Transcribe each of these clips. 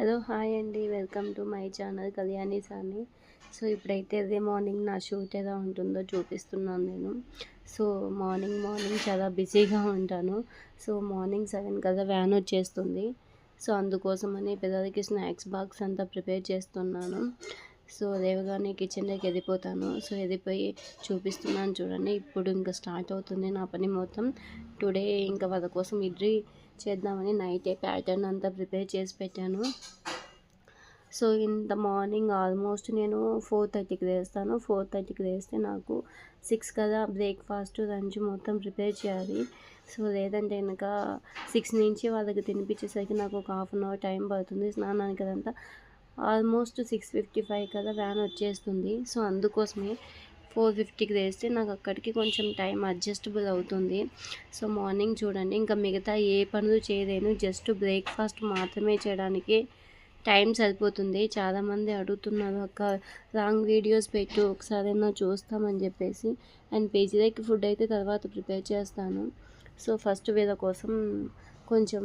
Hello hi అండి. Welcome to my channel Kalyani Sani. So ఇప్పుడైతే అదే మార్నింగ్ నా షూట్ ఎలా ఉంటుందో చూపిస్తున్నాను నేను. సో మార్నింగ్ మార్నింగ్ చాలా బిజీగా ఉంటాను. సో మార్నింగ్ సెవెన్ కదా వ్యాన్ వచ్చేస్తుంది. సో అందుకోసమని పిల్లలకి స్నాక్స్ బాక్స్ అంతా ప్రిపేర్ చేస్తున్నాను. సో లేవగానే కిచెన్లోకి వెళ్ళిపోతాను. సో వెళ్ళిపోయి చూపిస్తున్నాను చూడండి. ఇప్పుడు ఇంకా స్టార్ట్ అవుతుంది నా పని మొత్తం. టుడే ఇంకా వాళ్ళ కోసం ఇడ్లీ చేద్దామని నైటే ప్యాటర్న్ అంతా ప్రిపేర్ చేసి పెట్టాను. సో ఇంత మార్నింగ్ ఆల్మోస్ట్ నేను ఫోర్ థర్టీకి వేస్తాను ఫోర్ థర్టీకి వేస్తే నాకు సిక్స్ కదా బ్రేక్ఫాస్ట్ లంచ్ మొత్తం ప్రిపేర్ చేయాలి. సో లేదంటే కనుక సిక్స్ నుంచి వాళ్ళకి తినిపించేసరికి నాకు ఒక హాఫ్ అన్ అవర్ టైం పడుతుంది. స్నానానికి అదంతా ఆల్మోస్ట్ సిక్స్ ఫిఫ్టీ ఫైవ్ కదా వ్యాన్ వచ్చేస్తుంది. సో అందుకోసమే ఫోర్ ఫిఫ్టీకి వేస్తే నాకు అక్కడికి కొంచెం టైం అడ్జస్టబుల్ అవుతుంది. సో మార్నింగ్ చూడండి. ఇంకా మిగతా ఏ పనులు చేయలేను. జస్ట్ బ్రేక్ఫాస్ట్ మాత్రమే చేయడానికి టైం సరిపోతుంది. చాలామంది అడుగుతున్నారు అక్క లాంగ్ వీడియోస్ పెట్టు ఒకసారైనా చూస్తామని చెప్పేసి. అండ్ పేజీలకి ఫుడ్ అయితే తర్వాత ప్రిపేర్ చేస్తాను. సో ఫస్ట్ వీళ్ళ కోసం కొంచెం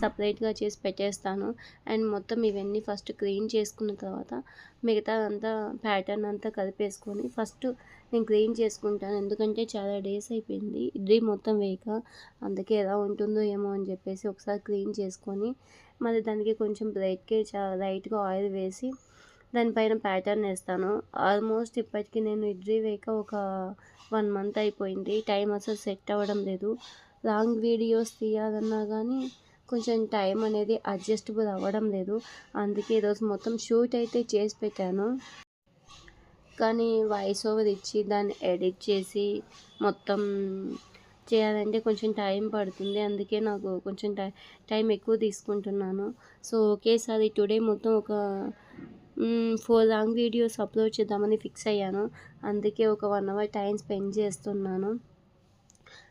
సపరేట్గా చేసి పెట్టేస్తాను. అండ్ మొత్తం ఇవన్నీ ఫస్ట్ క్లీన్ చేసుకున్న తర్వాత మిగతా అంతా ప్యాటర్న్ అంతా కలిపేసుకొని ఫస్ట్ నేను క్లీన్ చేసుకుంటాను. ఎందుకంటే చాలా డేస్ అయిపోయింది. ఇడ్లీ మొత్తం వేయక అందుకే ఎలా ఉంటుందో ఏమో అని చెప్పేసి ఒకసారి క్లీన్ చేసుకొని మళ్ళీ దానికి కొంచెం బ్రైట్కి చాలా లైట్గా ఆయిల్ వేసి దానిపైన ప్యాటర్న్ వేస్తాను. ఆల్మోస్ట్ ఇప్పటికీ నేను ఇడ్లీ వేయక ఒక వన్ మంత్ అయిపోయింది. టైం అసలు సెట్ అవ్వడం లేదు. లాంగ్ వీడియోస్ తీయాలన్నా కానీ కొంచెం టైం అనేది అడ్జస్టబుల్ అవ్వడం లేదు. అందుకే ఈరోజు మొత్తం షూట్ అయితే చేసి పెట్టాను. కానీ వాయిస్ ఓవర్ ఇచ్చి దాన్ని ఎడిట్ చేసి మొత్తం చేయాలంటే కొంచెం టైం పడుతుంది. అందుకే నాకు కొంచెం టై టైం ఎక్కువ తీసుకుంటున్నాను. సో ఒకేసారి టుడే మొత్తం ఒక ఫోర్ లాంగ్ వీడియోస్ అప్లోడ్ చేద్దామని ఫిక్స్ అయ్యాను. అందుకే ఒక వన్ అవర్ టైం స్పెండ్ చేస్తున్నాను.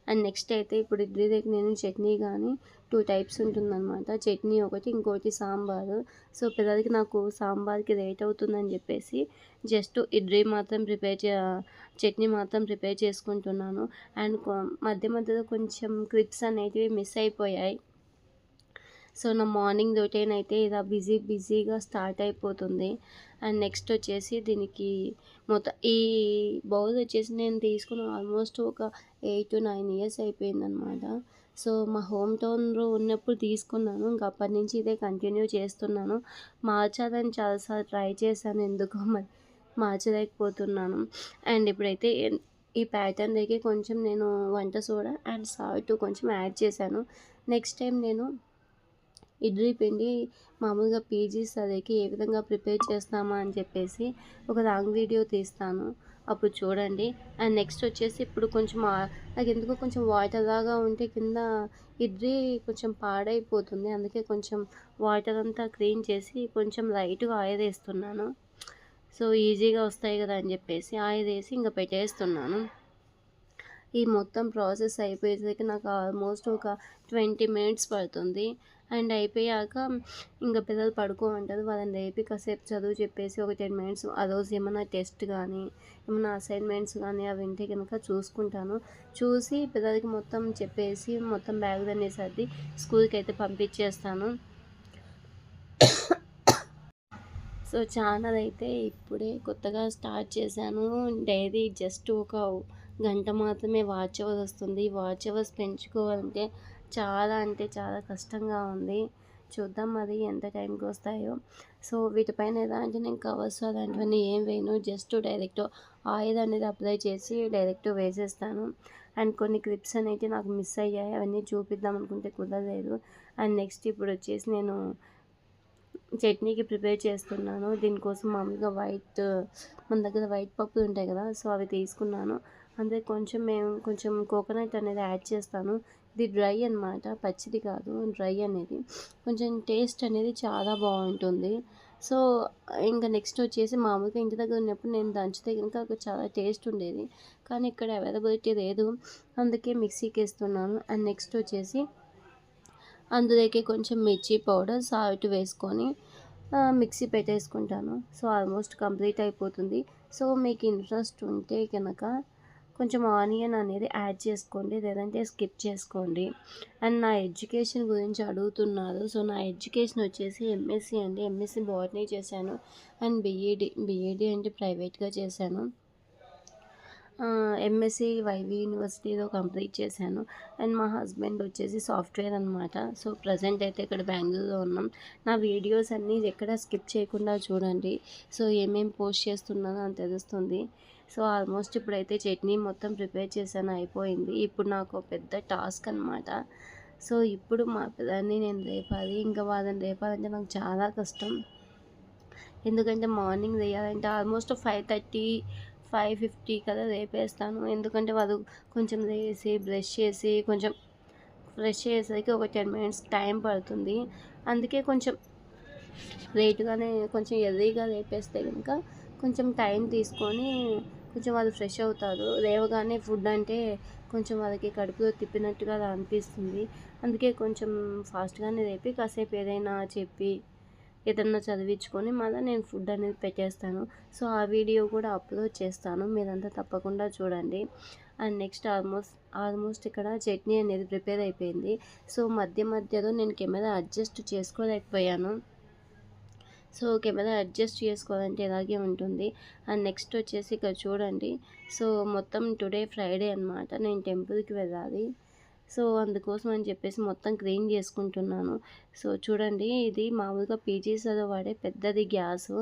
అండ్ నెక్స్ట్ అయితే ఇప్పుడు ఇడ్లీ దగ్గర నేను చట్నీ కానీ టూ టైప్స్ ఉంటుందన్నమాట. చట్నీ ఒకటి ఇంకోటి సాంబారు. సో పిల్లలకి నాకు సాంబార్కి రేట్ అవుతుందని చెప్పేసి జస్ట్ ఇడ్లీ మాత్రం ప్రిపేర్ చే చట్నీ మాత్రం ప్రిపేర్ చేసుకుంటున్నాను. అండ్ మధ్య మధ్యలో కొంచెం క్లిప్స్ అనేటివి మిస్ అయిపోయాయి. సో నా మార్నింగ్ రొటీన్ అయితే ఇలా బిజీ బిజీగా స్టార్ట్ అయిపోతుంది. అండ్ నెక్స్ట్ వచ్చేసి దీనికి మొత్తం ఈ బౌల్ వచ్చేసి నేను తీసుకున్న ఆల్మోస్ట్ ఒక ఎయిట్ టు నైన్ ఇయర్స్ అయిపోయిందనమాట సో మా హోమ్ టౌన్లో ఉన్నప్పుడు తీసుకున్నాను. ఇంకా అప్పటి నుంచి ఇదే కంటిన్యూ చేస్తున్నాను. మార్చాలని చాలాసార్లు ట్రై చేశాను. ఎందుకో మరి మార్చలేకపోతున్నాను. అండ్ ఇప్పుడైతే ఈ ప్యాటర్న్ దగ్గర కొంచెం నేను వంట సోడా అండ్ సాల్ట్ కొంచెం యాడ్ చేశాను. నెక్స్ట్ టైం నేను ఇడ్లీ పిండి మామూలుగా పీజీ సరికి ఏ విధంగా ప్రిపేర్ చేస్తామా అని చెప్పేసి ఒక లాంగ్ వీడియో తీస్తాను. అప్పుడు చూడండి. అండ్ నెక్స్ట్ వచ్చేసి ఇప్పుడు కొంచెం నాకు ఎందుకో కొంచెం వాటర్ లాగా ఉంటే కింద ఇడ్లీ కొంచెం పాడైపోతుంది. అందుకే కొంచెం వాటర్ అంతా క్లీన్ చేసి కొంచెం లైట్గా ఆయిల్ వేస్తున్నాను. సో ఈజీగా వస్తాయి కదా అని చెప్పేసి ఆయిల్ వేసి ఇంకా పెట్టేస్తున్నాను. ఈ మొత్తం ప్రాసెస్ అయిపోయేసరికి నాకు ఆల్మోస్ట్ ఒక ట్వంటీ మినిట్స్ పడుతుంది. అండ్ అయిపోయాక ఇంకా పిల్లలు పడుకో అంటారు వాళ్ళని లేపి కాసేపు చదువు చెప్పేసి ఒక టెన్ మినిట్స్ ఆ రోజు ఏమైనా టెస్ట్ కానీ ఏమైనా అసైన్మెంట్స్ కానీ అవి వింటే కనుక చూసుకుంటాను. చూసి పిల్లలకి మొత్తం చెప్పేసి మొత్తం బ్యాగ్ దాన్ని సర్ది స్కూల్కి అయితే పంపించేస్తాను. సో ఛానల్ అయితే ఇప్పుడే కొత్తగా స్టార్ట్ చేశాను. డైలీ జస్ట్ ఒక గంట మాత్రమే వాచ్ అవర్స్ వస్తుంది. వాచ్ అవర్స్ పెంచుకోవాలంటే చాలా అంటే చాలా కష్టంగా ఉంది. చూద్దాం మరి ఎంత టైంకి వస్తాయో సో వీటిపైన ఎలా అంటే నేను కవర్స్ అలాంటివన్నీ ఏం వేయను. జస్ట్ డైరెక్ట్ ఆయిల్ అనేది అప్లై చేసి డైరెక్ట్ వేసేస్తాను. అండ్ కొన్ని క్లిప్స్ అనేవి నాకు మిస్ అయ్యాయి. అవన్నీ చూపిద్దాం అనుకుంటే కుదరలేదు. అండ్ నెక్స్ట్ ఇప్పుడు వచ్చేసి నేను చట్నీకి ప్రిపేర్ చేస్తున్నాను. దీనికోసం మామూలుగా వైట్ మన దగ్గర వైట్ పప్పులు ఉంటాయి కదా సో అవి తీసుకున్నాను. అందుకే కొంచెం మేము కొంచెం కోకోనట్ అనేది యాడ్ చేస్తాను. ఇది డ్రై అనమాట పచ్చిది కాదు డ్రై అనేది. కొంచెం టేస్ట్ అనేది చాలా బాగుంటుంది. సో ఇంకా నెక్స్ట్ వచ్చేసి మామూలుగా ఇంటి దగ్గర ఉన్నప్పుడు నేను దంచితే కనుక చాలా టేస్ట్ ఉండేది. కానీ ఇక్కడ అవైలబిలిటీ లేదు. అందుకే మిక్సీకి వేస్తున్నాను. అండ్ నెక్స్ట్ వచ్చేసి అందులోకి కొంచెం మిర్చి పౌడర్ సాల్ట్ వేసుకొని మిక్సీ పెట్టేసుకుంటాను. సో ఆల్మోస్ట్ కంప్లీట్ అయిపోతుంది. సో మీకు ఇంట్రెస్ట్ ఉంటే కనుక కొంచెం ఆనియన్ అనేది యాడ్ చేసుకోండి లేదంటే స్కిప్ చేసుకోండి. అండ్ నా ఎడ్యుకేషన్ గురించి అడుగుతున్నారు. సో నా ఎడ్యుకేషన్ వచ్చేసి ఎంఎస్సి అండి. ఎంఎస్సి బోటనీ చేశాను. అండ్ బీఈడి బీఈడి అంటే ప్రైవేట్గా చేశాను. ఎంఎస్సి వైవి యూనివర్సిటీలో కంప్లీట్ చేశాను. అండ్ మా హస్బెండ్ వచ్చేసి సాఫ్ట్వేర్ అనమాట సో ప్రజెంట్ అయితే ఇక్కడ బెంగళూరులో ఉన్నాం. నా వీడియోస్ అన్నీ ఎక్కడ స్కిప్ చేయకుండా చూడండి. సో ఏమేమి పోస్ట్ చేస్తున్నానో అని తెలుస్తుంది. సో ఆల్మోస్ట్ ఇప్పుడైతే చట్నీ మొత్తం ప్రిపేర్ చేశాను అయిపోయింది. ఇప్పుడు నాకు పెద్ద టాస్క్ అనమాట సో ఇప్పుడు మా పిల్లల్ని నేను రేపాలి ఇంకా వాళ్ళని రేపాలంటే నాకు చాలా కష్టం. ఎందుకంటే మార్నింగ్ వేయాలంటే almost five thirty five fifty కదా రేపేస్తాను ఎందుకంటే వాళ్ళు కొంచెం వేసి బ్రష్ చేసి కొంచెం ఫ్రెష్ చేసేసరికి ఒక టెన్ మినిట్స్ టైం పడుతుంది. అందుకే కొంచెం లేట్గానే కొంచెం ఎర్రీగా రేపేస్తే కనుక కొంచెం టైం తీసుకొని కొంచెం వాళ్ళు ఫ్రెష్ అవుతారు. లేవగానే ఫుడ్ అంటే కొంచెం వాళ్ళకి కడుపులో తిప్పినట్టుగా అలా అనిపిస్తుంది. అందుకే కొంచెం ఫాస్ట్గానే రేపి కాసేపు ఏదైనా చెప్పి ఏదన్నా చదివించుకొని మళ్ళీ నేను ఫుడ్ అనేది పెట్టేస్తాను. సో ఆ వీడియో కూడా అప్లోడ్ చేస్తాను. మీరంతా తప్పకుండా చూడండి. అండ్ నెక్స్ట్ ఆల్మోస్ట్ ఆల్మోస్ట్ ఇక్కడ చట్నీ అనేది ప్రిపేర్ అయిపోయింది. సో మధ్య మధ్యలో నేను కెమెరా అడ్జస్ట్ చేసుకోలేకపోయాను. సో కెమెరా అడ్జస్ట్ చేసుకోవాలంటే ఇలాగే ఉంటుంది. అండ్ నెక్స్ట్ వచ్చేసి ఇక్కడ చూడండి. సో మొత్తం టుడే ఫ్రైడే అనమాట నేను టెంపుల్కి వెళ్ళాలి. సో అందుకోసం అని చెప్పేసి మొత్తం క్లీన్ చేసుకుంటున్నాను. సో చూడండి ఇది మామూలుగా పీజీస్లో వాడే పెద్దది గ్యాస్.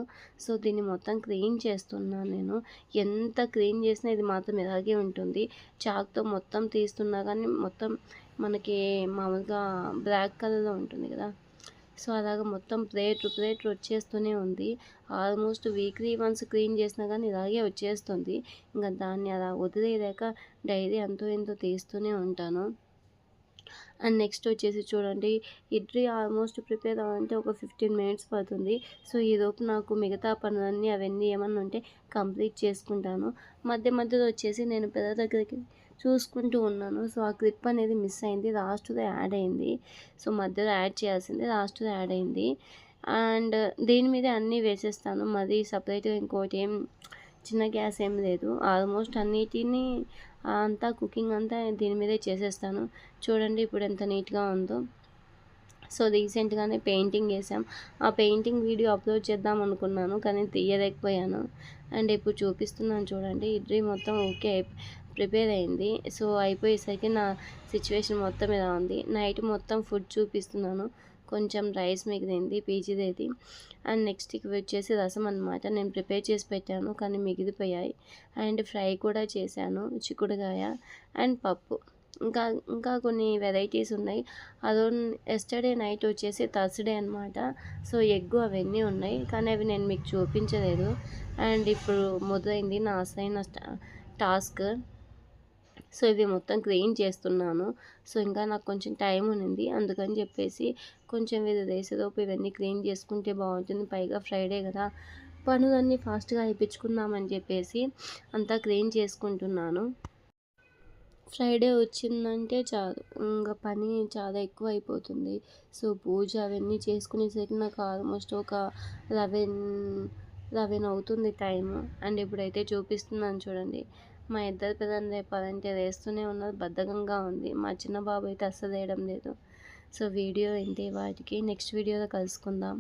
సో దీన్ని మొత్తం క్లీన్ చేస్తున్నాను నేను. ఎంత క్లీన్ చేసినా ఇది మాత్రం ఇలాగే ఉంటుంది. చాక్తో మొత్తం తీస్తున్నా కానీ మొత్తం మనకి మామూలుగా బ్లాక్ కలర్లో ఉంటుంది కదా. సో అలాగ మొత్తం ప్లేట్ ప్లేట్ వచ్చేస్తూనే ఉంది. ఆల్మోస్ట్ వీక్లీ వన్స్ క్లీన్ చేసినా కానీ ఇలాగే వచ్చేస్తుంది. ఇంకా దాన్ని అలా వదిలేయలేక డైరీ అంతో ఎంతో తీస్తూనే ఉంటాను. అండ్ నెక్స్ట్ వచ్చేసి చూడండి ఇడ్లీ ఆల్మోస్ట్ ప్రిపేర్ అవ్వాలంటే ఒక ఫిఫ్టీన్ మినిట్స్ పడుతుంది. సో ఈలోపు నాకు మిగతా పనులన్నీ అవన్నీ ఏమన్నా ఉంటే కంప్లీట్ చేసుకుంటాను. మధ్య మధ్యలో వచ్చేసి నేను పెద్ద దగ్గరికి చూసుకుంటూ ఉన్నాను. సో ఆ క్లిప్ అనేది మిస్ అయింది. లాస్ట్లో యాడ్ అయింది. సో మధ్యలో యాడ్ చేయాల్సింది లాస్ట్లో యాడ్ అయింది. అండ్ దీని మీద అన్నీ వేసేస్తాను. మరి సపరేట్గా ఇంకోటి ఏం చిన్న గ్యాస్ ఏం లేదు. ఆల్మోస్ట్ అన్నిటినీ అంతా కుకింగ్ అంతా దీని మీదే చేసేస్తాను. చూడండి ఇప్పుడు ఎంత నీట్గా ఉందో. సో రీసెంట్గానే పెయింటింగ్ వేసాం. ఆ పెయింటింగ్ వీడియో అప్లోడ్ చేద్దాం అనుకున్నాను కానీ తీయలేకపోయాను. అండ్ ఇప్పుడు చూపిస్తున్నాను చూడండి. ఇడ్లీ మొత్తం ఓకే ప్రిపేర్ అయింది. సో అయిపోయేసరికి నా సిచ్యువేషన్ మొత్తం ఇలా ఉంది. నైట్ మొత్తం ఫుడ్ చూపిస్తున్నాను. కొంచెం రైస్ మిగిలింది పీజీదేది. అండ్ నెక్స్ట్ వచ్చేసి రసం అనమాట నేను ప్రిపేర్ చేసి పెట్టాను కానీ మిగిలిపోయాయి. అండ్ ఫ్రై కూడా చేశాను చిక్కుడుగాయ అండ్ పప్పు. ఇంకా ఇంకా కొన్ని వెరైటీస్ ఉన్నాయి. అదో ఎస్టర్డే నైట్ వచ్చేసి థర్స్డే అనమాట సో ఎగ్ అవన్నీ ఉన్నాయి కానీ అవి నేను మీకు చూపించలేదు. అండ్ ఇప్పుడు మొదలైంది నా అసలైన టాస్క్. సో ఇవి మొత్తం క్లీన్ చేస్తున్నాను. సో ఇంకా నాకు కొంచెం టైం ఉంది అందుకని చెప్పేసి కొంచెం ఇది వేసేలోపు ఇవన్నీ క్లీన్ చేసుకుంటే బాగుంటుంది. పైగా ఫ్రైడే కదా. పనులన్నీ ఫాస్ట్గా అయిపించుకుందామని చెప్పేసి అంతా క్లీన్ చేసుకుంటున్నాను. ఫ్రైడే వచ్చిందంటే చాలు. ఇంకా పని చాలా ఎక్కువ అయిపోతుంది. సో పూజ అవన్నీ చేసుకునేసరికి నాకు ఆల్మోస్ట్ ఒక లెవెన్ లెవెన్ అవుతుంది టైం అండ్ ఇప్పుడైతే చూపిస్తున్నాను చూడండి. మా ఇద్దరు పిల్లలు రేపాలంటే వేస్తూనే ఉన్నారు బద్ధకంగా ఉంది. మా చిన్న బాబు అయితే అస్సలు వేయడం లేదు. సో వీడియో ఏంటి? వాటికి నెక్స్ట్ వీడియోలో కలుసుకుందాం.